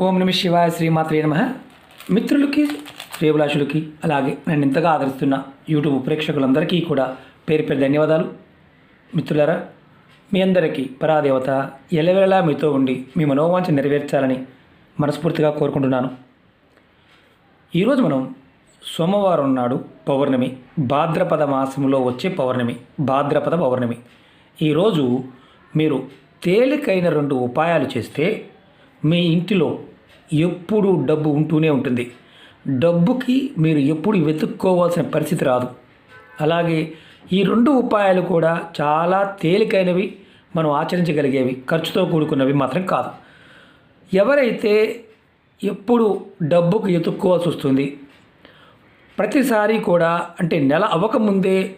ఓం నమ శివాయ శ్రీమాత్రే నమ. మిత్రులకి శ్రేభిలాషులకి అలాగే నన్ను ఇంతగా ఆదరిస్తున్న యూట్యూబ్ ప్రేక్షకులందరికీ కూడా పేరు పేరు ధన్యవాదాలు. మిత్రులారా మీ అందరికీ పరాదేవత ఎలవెలలా మీతో ఉండి మీ మనోవాంఛ నెరవేర్చాలని మనస్ఫూర్తిగా కోరుకుంటున్నాను. ఈరోజు మనం సోమవారం నాడు పౌర్ణమి భాద్రపద మాసంలో వచ్చే పౌర్ణమి భాద్రపద పౌర్ణమి. ఈరోజు మీరు తేలికైన రెండు ఉపాయాలు చేస్తే మీ ఇంటిలో ఎప్పుడు డబ్బు ఉంటూనే ఉంటుంది. డబ్బుకి మీరు ఎప్పుడు వెతుక్కోవాల్సిన పరిస్థితి రాదు. అలాగే ఈ రెండు ఉపాయాలు కూడా చాలా తేలికైనవి మనం ఆచరించగలిగేవి ఖర్చుతో కూడుకున్నవి మాత్రం కాదు. ఎవరైతే ఎప్పుడు డబ్బుకు ఎతుక్కోవాల్సి వస్తుంది ప్రతిసారి కూడా అంటే నెల అవ్వకముందే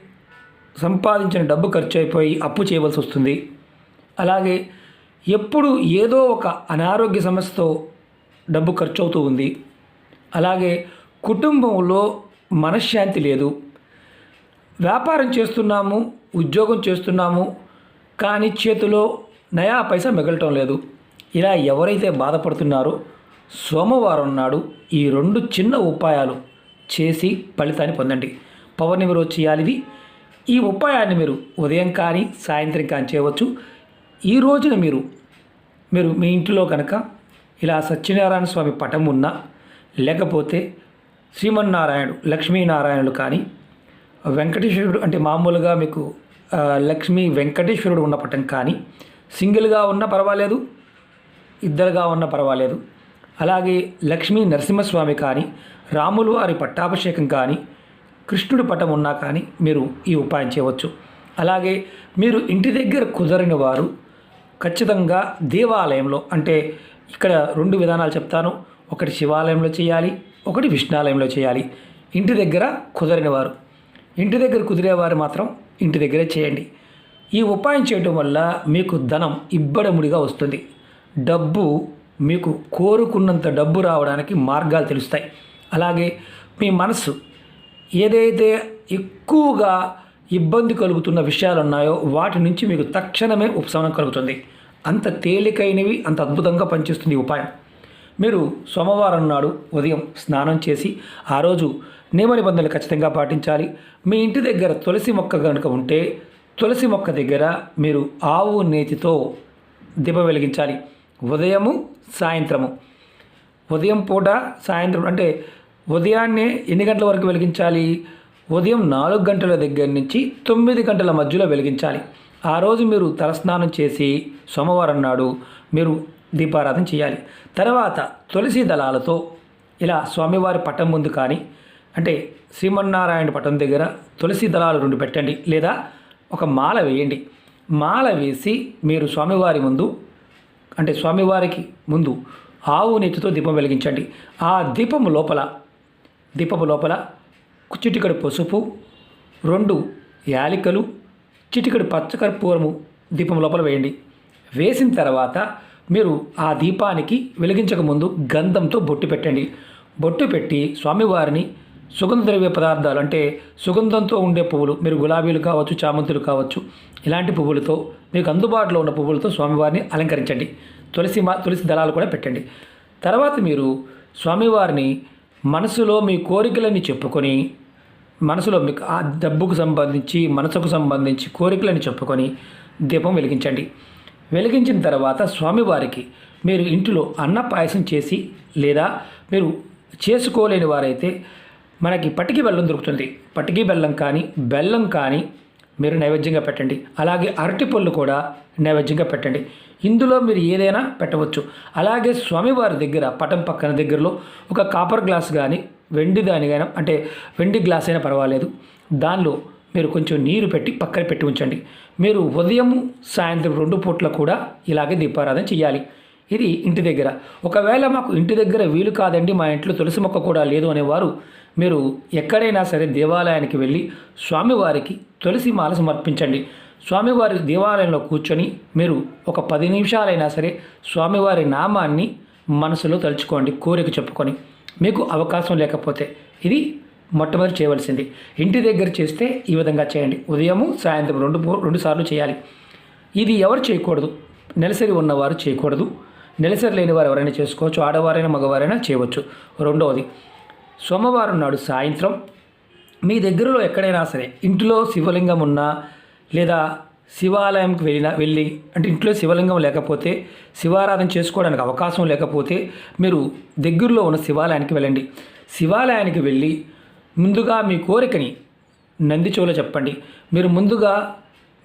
సంపాదించిన డబ్బు ఖర్చు అయిపోయి అప్పు చేయవలసి వస్తుంది. అలాగే ఎప్పుడు ఏదో ఒక అనారోగ్య సమస్యతో డబ్బు ఖర్చు అవుతూ ఉంది. అలాగే కుటుంబంలో మనశ్శాంతి లేదు. వ్యాపారం చేస్తున్నాము ఉద్యోగం చేస్తున్నాము కానీ చేతిలో నయా పైసా మిగలటం లేదు. ఇలా ఎవరైతే బాధపడుతున్నారో సోమవారం నాడు ఈ రెండు చిన్న ఉపాయాలు చేసి ఫలితాన్ని పొందండి. పౌర్ణమి రోజు చేయాలి. ఈ ఉపాయాన్ని మీరు ఉదయం కానీ సాయంత్రం కానీ చేయవచ్చు. ఈ రోజున మీరు మీరు మీ ఇంటిలో కనుక ఇలా సత్యనారాయణ స్వామి పటం ఉన్నా లేకపోతే శ్రీమన్నారాయణుడు లక్ష్మీనారాయణుడు కానీ వెంకటేశ్వరుడు అంటే మామూలుగా మీకు లక్ష్మీ వెంకటేశ్వరుడు ఉన్న పటం కానీ సింగిల్గా ఉన్నా పర్వాలేదు ఇద్దరుగా ఉన్న పర్వాలేదు. అలాగే లక్ష్మీ నరసింహస్వామి కానీ రాములు వారి పట్టాభిషేకం కానీ కృష్ణుడి పటం ఉన్నా కానీ మీరు ఈ ఉపాయం చేయవచ్చు. అలాగే మీరు ఇంటి దగ్గర కుదరని వారు ఖచ్చితంగా దేవాలయంలో అంటే ఇక్కడ రెండు విధానాలు చెప్తాను. ఒకటి శివాలయంలో చేయాలి ఒకటి విష్ణాలయంలో చేయాలి. ఇంటి దగ్గర కుదరని వారు ఇంటి దగ్గర కుదిరేవారు మాత్రం ఇంటి దగ్గరే చేయండి. ఈ ఉపాయం చేయటం వల్ల మీకు ధనం ఇబ్బడముడిగా వస్తుంది. డబ్బు మీకు కోరుకున్నంత డబ్బు రావడానికి మార్గాలు తెలుస్తాయి. అలాగే మీ మనస్సు ఏదైతే ఎక్కువగా ఇబ్బంది కలుగుతున్న విషయాలు ఉన్నాయో వాటి నుంచి మీకు తక్షణమే ఉపశమనం కలుగుతుంది. అంత తేలికైనవి అంత అద్భుతంగా పనిచేస్తుంది ఉపాయం. మీరు సోమవారం నాడు ఉదయం స్నానం చేసి ఆ రోజు నియమ నిబంధనలు ఖచ్చితంగా పాటించాలి. మీ ఇంటి దగ్గర తులసి మొక్క కనుక ఉంటే తులసి మొక్క దగ్గర మీరు ఆవు నేతితో దిబ వెలిగించాలి. ఉదయము సాయంత్రము. ఉదయం పూట సాయంత్రం అంటే ఉదయాన్నే ఎన్ని గంటల వరకు వెలిగించాలి? ఉదయం నాలుగు గంటల దగ్గర నుంచి తొమ్మిది గంటల మధ్యలో వెలిగించాలి. ఆ రోజు మీరు తలస్నానం చేసి సోమవారం నాడు మీరు దీపారాధన చేయాలి. తర్వాత తులసి దళాలతో ఇలా స్వామివారి పట్టం ముందు కానీ అంటే శ్రీమన్నారాయణ పట్టం దగ్గర తులసి దళాలు రెండు పెట్టండి లేదా ఒక మాల వేయండి. మాల వేసి మీరు స్వామివారి ముందు అంటే స్వామివారికి ముందు ఆవు నెత్తితో దీపం వెలిగించండి. ఆ దీపము లోపల దీపము లోపల చిటికడు పసుపు రెండు యాలికలు చిటికడు పచ్చకర్పూరము దీపం లోపల వేయండి. వేసిన తర్వాత మీరు ఆ దీపానికి వెలిగించక ముందు గంధంతో బొట్టు పెట్టండి. బొట్టు పెట్టి స్వామివారిని సుగంధ ద్రవ్య పదార్థాలు అంటే సుగంధంతో ఉండే పువ్వులు మీరు గులాబీలు కావచ్చు చామంతులు కావచ్చు ఇలాంటి పువ్వులతో మీకు అందుబాటులో ఉన్న పువ్వులతో స్వామివారిని అలంకరించండి. తులసి మా తులసి దళాలు కూడా పెట్టండి. తర్వాత మీరు స్వామివారిని మనసులో మీ కోరికలన్నీ చెప్పుకొని మనసులో మీకు ఆ డబ్బుకు సంబంధించి మనసుకు సంబంధించి కోరికలని చెప్పుకొని దీపం వెలిగించండి. వెలిగించిన తర్వాత స్వామివారికి మీరు ఇంటిలో అన్న పాయసం చేసి లేదా మీరు చేసుకోలేని వారైతే మనకి పటికి బెల్లం దొరుకుతుంది. పటికి బెల్లం కానీ బెల్లం కానీ మీరు నైవేద్యంగా పెట్టండి. అలాగే అరటి పళ్ళు కూడా నైవేద్యంగా పెట్టండి. ఇందులో మీరు ఏదైనా పెట్టవచ్చు. అలాగే స్వామివారి దగ్గర పటం పక్కన దగ్గరలో ఒక కాపర్ గ్లాస్ కానీ వెండి దానికైనా అంటే వెండి గ్లాస్ అయినా పర్వాలేదు. దానిలో మీరు కొంచెం నీరు పెట్టి పక్కన పెట్టి ఉంచండి. మీరు ఉదయం సాయంత్రం రెండు పూట్ల కూడా ఇలాగే దీపారాధన చేయాలి ఇది ఇంటి దగ్గర. ఒకవేళ మాకు ఇంటి దగ్గర వీలు కాదండి మా ఇంట్లో తులసి మొక్క కూడా లేదు అనేవారు మీరు ఎక్కడైనా సరే దేవాలయానికి వెళ్ళి స్వామివారికి తులసి మాల సమర్పించండి. స్వామివారి దేవాలయంలో కూర్చొని మీరు ఒక పది నిమిషాలైనా సరే స్వామివారి నామాన్ని మనసులో తలుచుకోండి కోరిక చెప్పుకొని. మీకు అవకాశం లేకపోతే ఇది మొట్టమొదటి చేయవలసింది. ఇంటి దగ్గర చేస్తే ఈ విధంగా చేయండి. ఉదయము సాయంత్రం రెండు రెండు సార్లు చేయాలి. ఇది ఎవరు చేయకూడదు? నెలసరి ఉన్నవారు చేయకూడదు. నెలసరి లేని వారు ఎవరైనా చేసుకోవచ్చు. ఆడవారైనా మగవారైనా చేయవచ్చు. రెండవది సోమవారం నాడు సాయంత్రం మీ దగ్గరలో ఎక్కడైనా సరే ఇంటిలో శివలింగం ఉన్నా లేదా శివాలయంకి వెళ్ళిన వెళ్ళి అంటే ఇంట్లో శివలింగం లేకపోతే శివారాధన చేసుకోవడానికి అవకాశం లేకపోతే మీరు దగ్గరలో ఉన్న శివాలయానికి వెళ్ళండి. శివాలయానికి వెళ్ళి ముందుగా మీ కోరికని నందిచోలో చెప్పండి. మీరు ముందుగా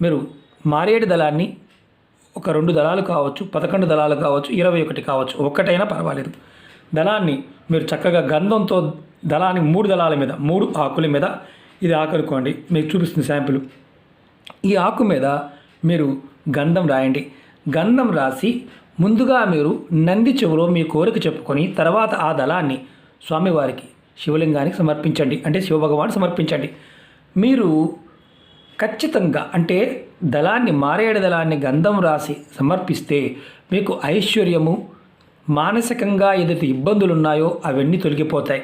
మీరు మారేడు దళాన్ని ఒక రెండు దళాలు కావచ్చు పదకొండు దళాలు కావచ్చు ఇరవై ఒకటి కావచ్చు ఒక్కటైనా పర్వాలేదు. దళాన్ని మీరు చక్కగా గంధంతో దళాన్ని మూడు దళాల మీద మూడు ఆకుల మీద ఇది ఆకలుకోండి. మీకు చూపిస్తుంది శాంపిల్. ఈ ఆకు మీద మీరు గంధం రాయండి. గంధం రాసి ముందుగా మీరు నంది చెవులో మీ కోరిక చెప్పుకొని తర్వాత ఆ దళాన్ని స్వామివారికి శివలింగానికి సమర్పించండి. అంటే శివభగవాన్ సమర్పించండి. మీరు ఖచ్చితంగా అంటే దళాన్ని మారేడు దళాన్ని గంధం రాసి సమర్పిస్తే మీకు ఐశ్వర్యము మానసికంగా ఏదైతే ఇబ్బందులు ఉన్నాయో అవన్నీ తొలగిపోతాయి.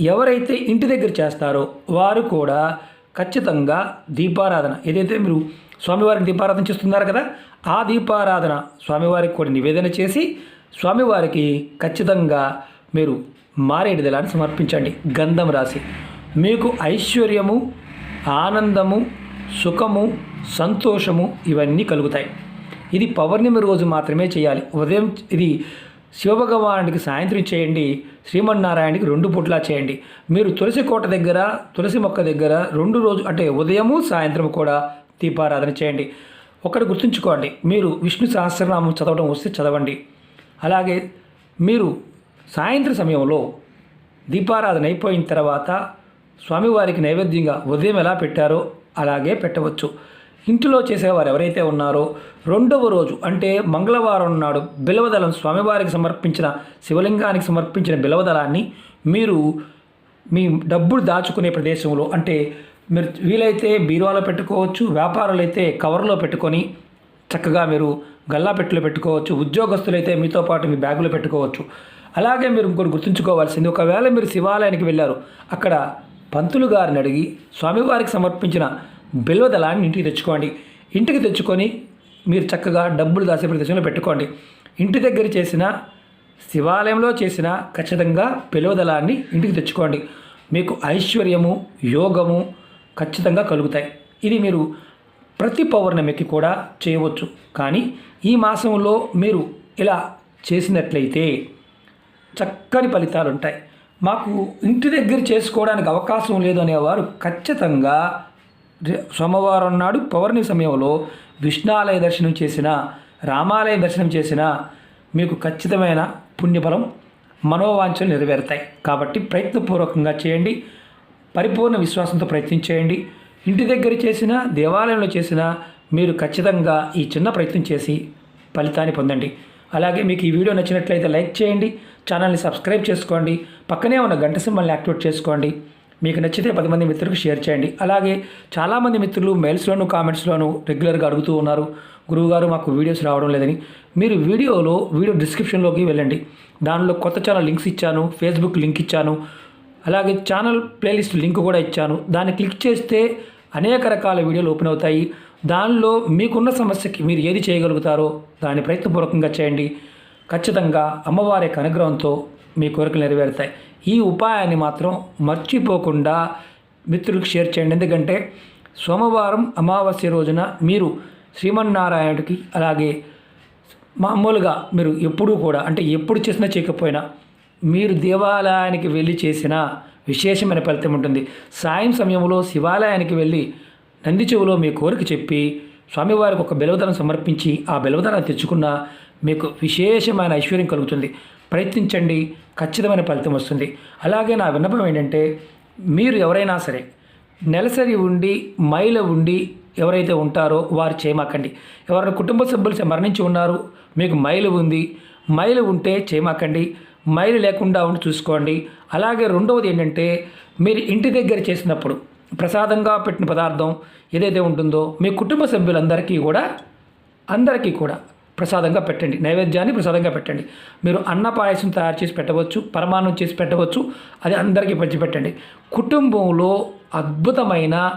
ఎవరైతే ఇంటి దగ్గర చేస్తారో వారు కూడా ఖచ్చితంగా దీపారాధన. ఏదైతే మీరు స్వామివారికి దీపారాధన చేస్తున్నారు కదా ఆ దీపారాధన స్వామివారికి కూడా నివేదన చేసి స్వామివారికి ఖచ్చితంగా మీరు మారేడు దళాన్ని సమర్పించండి. గంధం రాసి. మీకు ఐశ్వర్యము ఆనందము సుఖము సంతోషము ఇవన్నీ కలుగుతాయి. ఇది పౌర్ణమి రోజు మాత్రమే చేయాలి. ఉదయం ఇది శివభగవానుడికి సాయంత్రం చేయండి శ్రీమన్నారాయణకి రెండు పూట్లా చేయండి. మీరు తులసి కోట దగ్గర తులసి మొక్క దగ్గర రెండు రోజు అంటే ఉదయము సాయంత్రం కూడా దీపారాధన చేయండి. ఒకటి గుర్తుంచుకోండి మీరు విష్ణు సహస్రనామం చదవడం వస్తే చదవండి. అలాగే మీరు సాయంత్రం సమయంలో దీపారాధన అయిపోయిన తర్వాత స్వామివారికి నైవేద్యంగా ఉదయం ఎలా పెట్టారో అలాగే పెట్టవచ్చు. ఇంటిలో చేసేవారు ఎవరైతే ఉన్నారో రెండవ రోజు అంటే మంగళవారం నాడు బిలవదళం స్వామివారికి సమర్పించిన శివలింగానికి సమర్పించిన బిలవదళాన్ని మీరు మీ డబ్బులు దాచుకునే ప్రదేశంలో అంటే మీరు వీలైతే బీరువాలో పెట్టుకోవచ్చు వ్యాపారాలు అయితే కవర్లో పెట్టుకొని చక్కగా మీరు గల్లా పెట్టెలో పెట్టుకోవచ్చు ఉద్యోగస్తులైతే మీతో పాటు మీ బ్యాగులో పెట్టుకోవచ్చు. అలాగే మీరు ఇంకోటి గుర్తుంచుకోవాల్సింది ఒకవేళ మీరు శివాలయానికి వెళ్ళారు అక్కడ పంతులు గారిని అడిగి స్వామివారికి సమర్పించిన బిల్వదళాన్ని ఇంటికి తెచ్చుకోండి. ఇంటికి తెచ్చుకొని మీరు చక్కగా డబ్బులు దాసే ప్రదేశంలో పెట్టుకోండి. ఇంటి దగ్గర చేసిన శివాలయంలో చేసిన ఖచ్చితంగా పిలువదలాన్ని ఇంటికి తెచ్చుకోండి. మీకు ఐశ్వర్యము యోగము ఖచ్చితంగా కలుగుతాయి. ఇది మీరు ప్రతి పౌర్ణమికి కూడా చేయవచ్చు. కానీ ఈ మాసంలో మీరు ఇలా చేసినట్లయితే చక్కని ఫలితాలు ఉంటాయి మాకు ఇంటి దగ్గర చేసుకోవడానికి అవకాశం లేదు అనేవారు ఖచ్చితంగా సోమవారం నాడు పౌర్ణమి సమయంలో విష్ణాలయ దర్శనం చేసిన రామాలయ దర్శనం చేసిన మీకు ఖచ్చితమైన పుణ్యఫలం మనోవాంఛలు నెరవేరుతాయి. కాబట్టి ప్రయత్నపూర్వకంగా చేయండి. పరిపూర్ణ విశ్వాసంతో ప్రయత్నం చేయండి. ఇంటి దగ్గర చేసిన దేవాలయంలో చేసిన మీరు ఖచ్చితంగా ఈ చిన్న ప్రయత్నం చేసి ఫలితాన్ని పొందండి. అలాగే మీకు ఈ వీడియో నచ్చినట్లయితే లైక్ చేయండి. ఛానల్ని సబ్స్క్రైబ్ చేసుకోండి. పక్కనే ఉన్న గంట సింబల్ని యాక్టివేట్ చేసుకోండి. మీకు నచ్చితే పది మంది మిత్రులకు షేర్ చేయండి. అలాగే చాలామంది మిత్రులు మెయిల్స్లోను కామెంట్స్లోను రెగ్యులర్గా అడుగుతూ ఉన్నారు. గురువుగారు మాకు వీడియోస్ రావడం లేదని. మీరు వీడియోలో వీడియో డిస్క్రిప్షన్లోకి వెళ్ళండి. దానిలో కొత్త ఛానల్ లింక్స్ ఇచ్చాను ఫేస్బుక్ లింక్ ఇచ్చాను అలాగే ఛానల్ ప్లేలిస్ట్ లింక్ కూడా ఇచ్చాను. దాన్ని క్లిక్ చేస్తే అనేక రకాల వీడియోలు ఓపెన్ అవుతాయి. దానిలో మీకున్న సమస్యకి మీరు ఏది చేయగలుగుతారో దాన్ని ప్రయత్నపూర్వకంగా చేయండి. ఖచ్చితంగా అమ్మవారి యొక్క అనుగ్రహంతో మీ కోరికలు నెరవేరుతాయి. ఈ ఉపాయాన్ని మాత్రం మర్చిపోకుండా మిత్రులకు షేర్ చేయండి. ఎందుకంటే సోమవారం అమావాస్య రోజున మీరు శ్రీమన్నారాయణుడికి అలాగే మామూలుగా మీరు ఎప్పుడూ కూడా అంటే ఎప్పుడు చేసినా చేయకపోయినా మీరు దేవాలయానికి వెళ్ళి చేసిన విశేషమైన ఫలితం ఉంటుంది. సాయం సమయంలో శివాలయానికి వెళ్ళి నంది చెవులో మీ కోరిక చెప్పి స్వామివారికి ఒక బెలవదనం సమర్పించి ఆ బెలవదనం తెచ్చుకున్న మీకు విశేషమైన ఐశ్వర్యం కలుగుతుంది. ప్రయత్నించండి. ఖచ్చితమైన ఫలితం వస్తుంది. అలాగే నా విన్నపం ఏంటంటే మీరు ఎవరైనా సరే నెలసరి ఉండి మైల ఉండి ఎవరైతే ఉంటారో వారు చేయమాకండి ఎవరైనా కుటుంబ సభ్యులు మరణించి ఉన్నారు మీకు మైలు ఉంది మైలు ఉంటే చేయమాకండి మైలు లేకుండా ఉండి చూసుకోండి. అలాగే రెండవది ఏంటంటే మీరు ఇంటి దగ్గర చేసినప్పుడు ప్రసాదంగా పెట్టిన పదార్థం ఏదైతే ఉంటుందో మీ కుటుంబ సభ్యులందరికీ కూడా అందరికీ కూడా ప్రసాదంగా పెట్టండి. నైవేద్యాన్ని ప్రసాదంగా పెట్టండి. మీరు అన్న పాయసం తయారు చేసి పెట్టవచ్చు పరమాన్నం చేసి పెట్టవచ్చు అది అందరికీ పంచిపెట్టండి. కుటుంబంలో అద్భుతమైన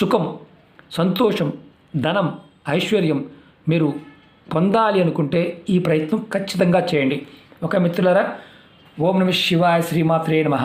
సుఖం సంతోషం ధనం ఐశ్వర్యం మీరు పొందాలి అనుకుంటే ఈ ప్రయత్నం ఖచ్చితంగా చేయండి. ఒక మిత్రులరా ఓం నమ శివాయ శ్రీమాత్రే నమ.